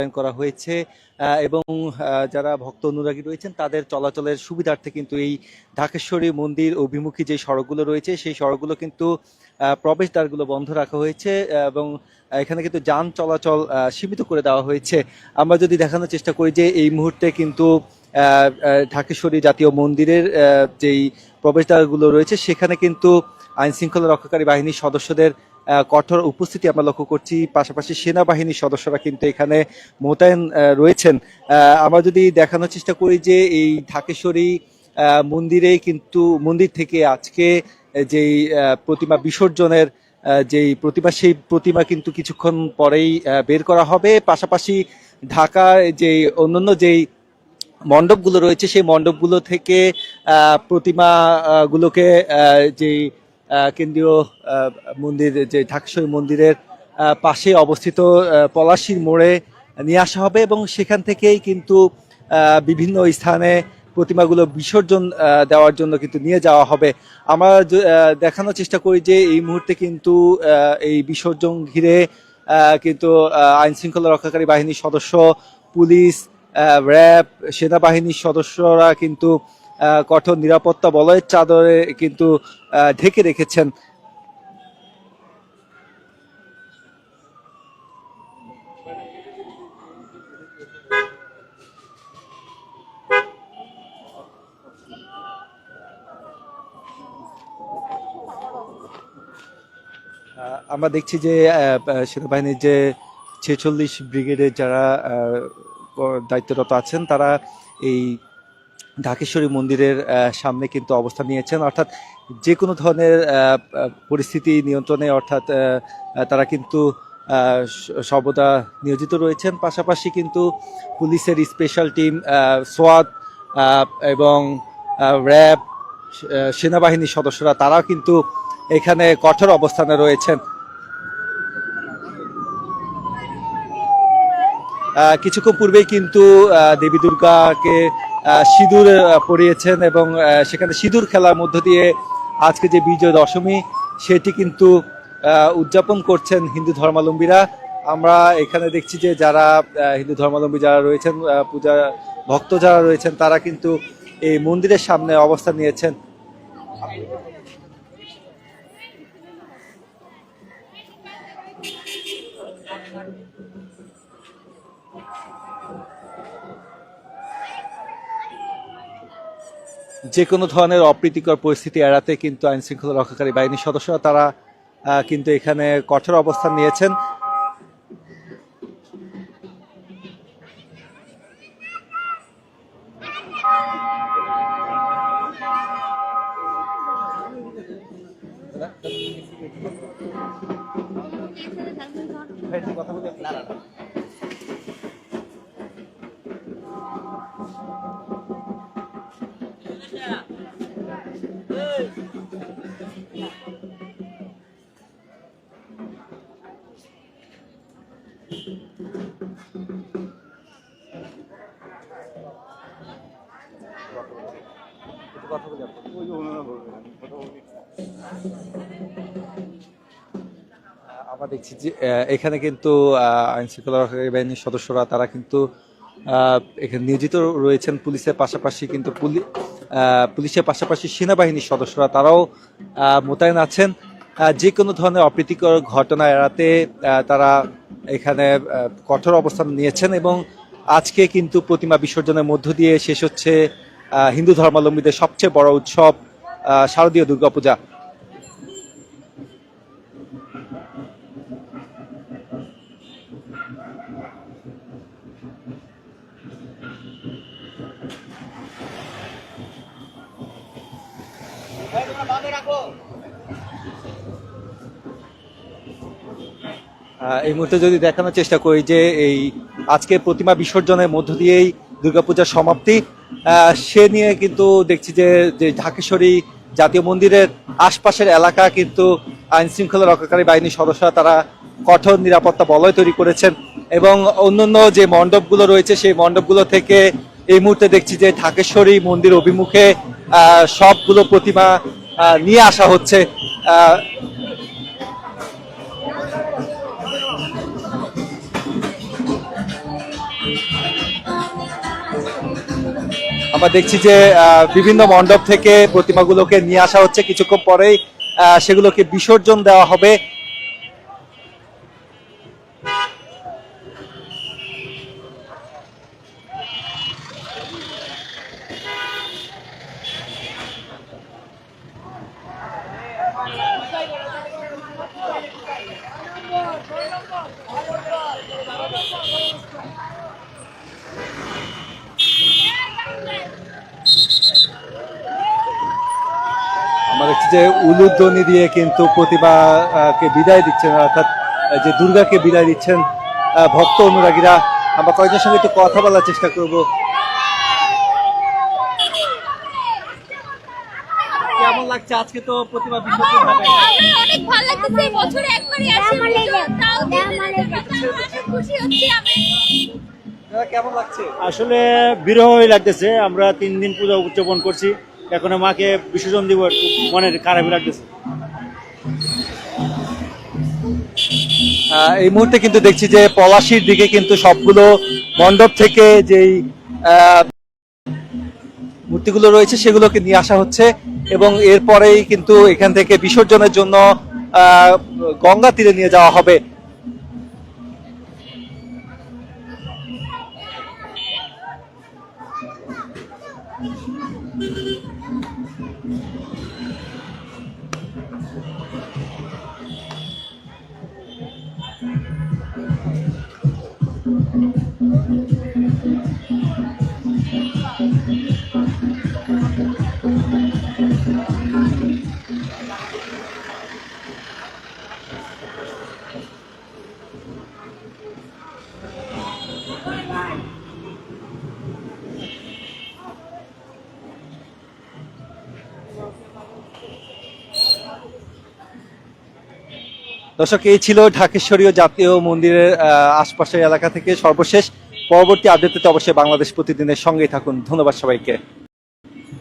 করা হয়েছে এবং যারা ভক্ত অনুরাগী রয়েছেন, তাদের চলাচলের সুবিধার্থে কিন্তু এই ঢাকেশ্বরী মন্দির অভিমুখী যে সড়কগুলো রয়েছে, সেই সড়কগুলো কিন্তু প্রবেশদ্বারগুলো বন্ধ রাখা হয়েছে, এবং এখানে কিন্তু যান চলাচল সীমিত করে দেওয়া হয়েছে। আমরা যদি দেখানোর চেষ্টা করি যে এই মুহূর্তে কিন্তু ঢাকেশ্বরী জাতীয় মন্দিরের যেই প্রবেশদ্বারগুলো রয়েছে, সেখানে কিন্তু আইন শৃঙ্খলা রক্ষাকারী বাহিনীর সদস্যদের কঠোর উপস্থিতি আমরা লক্ষ্য করছি। পাশাপাশি সেনাবাহিনীর সদস্যরা কিন্তু এখানে মোতায়েন রয়েছেন। আমরা যদি দেখানোর চেষ্টা করি যে এই ঢাকেশ্বরী মন্দিরে কিন্তু মন্দির থেকে আজকে যেই প্রতিমা বিসর্জনের যেই প্রতিমা সেই প্রতিমা কিন্তু কিছুক্ষণ পরেই বের করা হবে। পাশাপাশি ঢাকার যে অন্যান্য যেই মণ্ডপগুলো রয়েছে সেই মণ্ডপগুলো থেকে আহ, প্রতিমা গুলোকে যেই কেন্দ্রীয় মন্দির, যে ঢাকেশ্বরী মন্দিরের পাশে অবস্থিত পলাশির মোড়ে নিয়ে আসা হবে এবং সেখান থেকেই কিন্তু বিভিন্ন স্থানে প্রতিমাগুলো বিসর্জন দেওয়ার জন্য কিন্তু নিয়ে যাওয়া হবে। আমরা দেখানোর চেষ্টা করি যে এই মুহূর্তে কিন্তু এই বিসর্জন ঘিরে কিন্তু আইন শৃঙ্খলা রক্ষাকারী বাহিনীর সদস্য, পুলিশ র্যাব, সেনাবাহিনীর সদস্যরা কিন্তু কঠোর নিরাপত্তা বলয়ের চাদরে কিন্তু ঢেকে রেখেছেন। আমরা দেখছি যে সেনাবাহিনীর যে ছেচল্লিশ ব্রিগেডের যারা দায়িত্বরত আছেন, তারা এই ঢাকেশ্বরী মন্দিরের সামনে কিন্তু অবস্থান নিয়েছেন। অর্থাৎ যে কোনো ধরনের পরিস্থিতি নিয়ন্ত্রণে অর্থাৎ তারা কিন্তু সর্বদা নিয়োজিত রয়েছেন। পাশাপাশি কিন্তু পুলিশের স্পেশাল টিম সোয়াদ এবং র্যাব সেনাবাহিনীর সদস্যরা, তারাও কিন্তু এখানে কঠোর অবস্থানে রয়েছেন। কিছুক্ষণ পূর্বেই কিন্তু দেবী দুর্গাকে সিঁদুর পরিয়েছেন এবং সেখানে সিঁদুর খেলার মধ্য দিয়ে আজকে যে বিজয় দশমী, সেটি কিন্তু উদযাপন করছেন হিন্দু ধর্মাবলম্বীরা। আমরা এখানে দেখছি যে যারা হিন্দু ধর্মাবলম্বী যারা রয়েছেন পূজা, ভক্ত যারা রয়েছেন, তারা কিন্তু এই মন্দিরের সামনে অবস্থান নিয়েছেন। যে কোনো ধরনের অপ্রীতিকর পরিস্থিতি এড়াতে কিন্তু আইন শৃঙ্খলা রক্ষাকারী বাহিনীর সদস্যরা তারা কিন্তু এখানে কঠোর অবস্থান নিয়েছেন। আমরা দেখছি যে এখানে কিন্তু আহ, আইন শৃঙ্খলা রক্ষাকারী বাহিনীর সদস্যরা তারা কিন্তু এখানে নিয়োজিত রয়েছেন পুলিশের পাশাপাশি কিন্তু পুলি- পুলিশের পাশাপাশি সেনাবাহিনীর সদস্যরা তারাও মোতায়েন আছেন। যে কোনো ধরনের অপ্রীতিকর ঘটনা এড়াতে তারা এখানে কঠোর অবস্থান নিয়েছেন এবং আজকে কিন্তু প্রতিমা বিসর্জনের মধ্য দিয়ে শেষ হচ্ছে হিন্দু ধর্মাবলম্বীদের সবচেয়ে বড় উৎসব শারদীয় দুর্গাপূজা। আহ, এই মুহূর্তে যদি দেখানোর চেষ্টা করি যে এই আজকে প্রতিমা বিসর্জনের মধ্য দিয়েই দুর্গাপূজার সমাপ্তি সে নিয়ে কিন্তু দেখছি যে যে ঢাকেশ্বরী জাতীয় মন্দিরের আশপাশের এলাকা কিন্তু আইন শৃঙ্খলা রক্ষাকারী বাহিনীর সদস্যরা তারা কঠোর নিরাপত্তা বলয় তৈরি করেছেন এবং অন্যান্য যে মণ্ডপগুলো রয়েছে, সেই মণ্ডপগুলো থেকে এই মুহূর্তে দেখছি যে ঢাকেশ্বরী মন্দির অভিমুখে সবগুলো প্রতিমা নিয়ে আসা হচ্ছে। আমরা দেখছি যে বিভিন্ন মণ্ডপ থেকে প্রতিমাগুলোকে নিয়ে আসা হচ্ছে। কিছুক্ষণ পরেই সেগুলোকে বিসর্জন দেওয়া হবে। আমরা দেখছি যে উলুধ্বনি দিয়ে কিন্তু প্রতিমাকে বিদায় দিচ্ছেন অর্থাৎ যে দুর্গাকে বিদায় দিচ্ছেন ভক্ত অনুরাগীরা। আমরা কয়েকজনের সঙ্গে একটু কথা বলার চেষ্টা করব। কেমন লাগছে? আজকে তো প্রতিমা বিসর্জন হবে। অনেক ভালো লাগতেছে। বছরে একবারই আসে তাও দিতে দিতে অনেক খুশি হচ্ছি আমি কেমন লাগছে? আসলে বিরহই লাগতেছে। আমরা তিন দিন পূজা উদযাপন করছি। এখন মাকে বিসর্জন দিব মনের খারাপই লাগতেছে। এই মুহূর্তে কিন্তু দেখছি যে পলাশির দিকে কিন্তু সবগুলো মণ্ডপ থেকে যেই মূর্তিগুলো রয়েছে সেগুলোকে নিয়ে আসা হচ্ছে এবং এরপরেই কিন্তু এখান থেকে বিসর্জনের জন্য গঙ্গা তীরে নিয়ে যাওয়া হবে। দর্শক, এই ছিল ঢাকেশ্বরীয় জাতীয় মন্দিরের আশপাশের এলাকা থেকে সর্বশেষ। পরবর্তী আপডেটে অবশ্যই বাংলাদেশ প্রতিদিনের সঙ্গেই থাকুন। ধন্যবাদ সবাইকে।